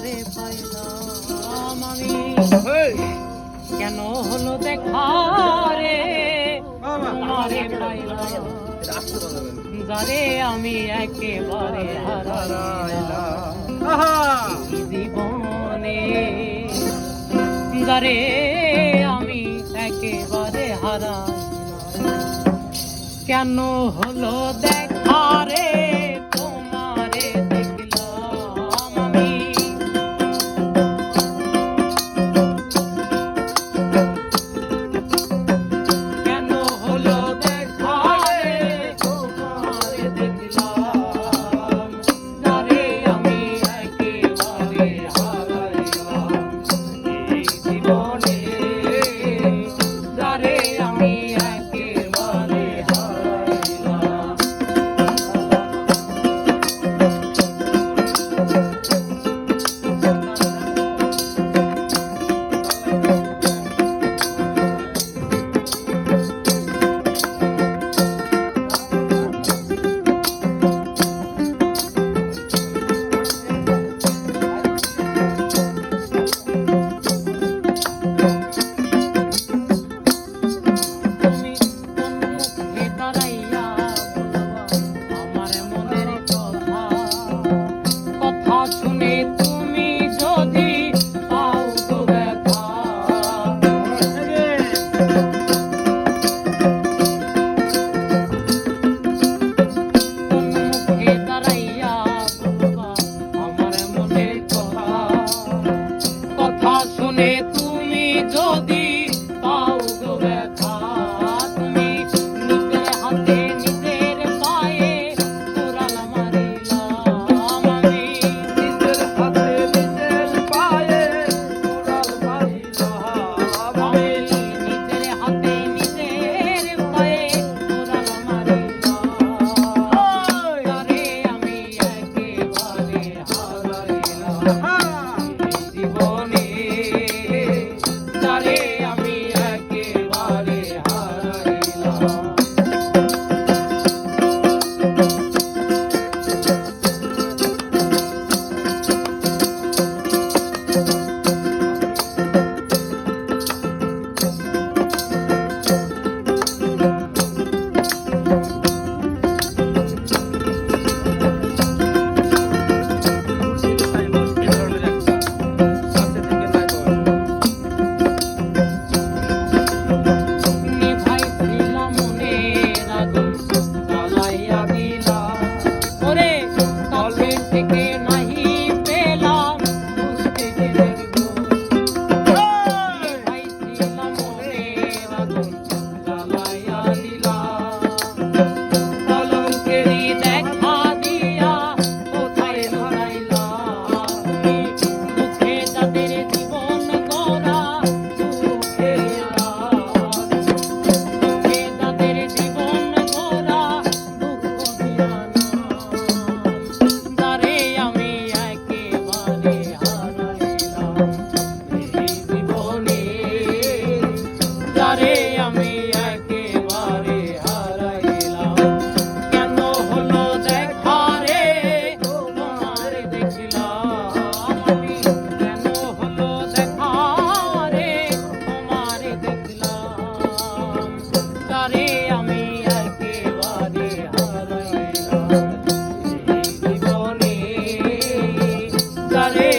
তোমারে পাইলাম আমি। কেন হলো দেখা রে? তোমারে পাইলাম। যারে আমি একেবারে হারাইলাম। জীবনে যারে আমি একেবারে হারাইলাম। কেন হলো দেখা রে? যারে আমি একেবারে হারাইলাম। কেন হলো দেখা রে? তোমার দেখিলাম। আমি কেন হলো দেখা রে? তোমার দেখিলাম। তারে আমি একেবারে হারাইলাম। জীবনে তারে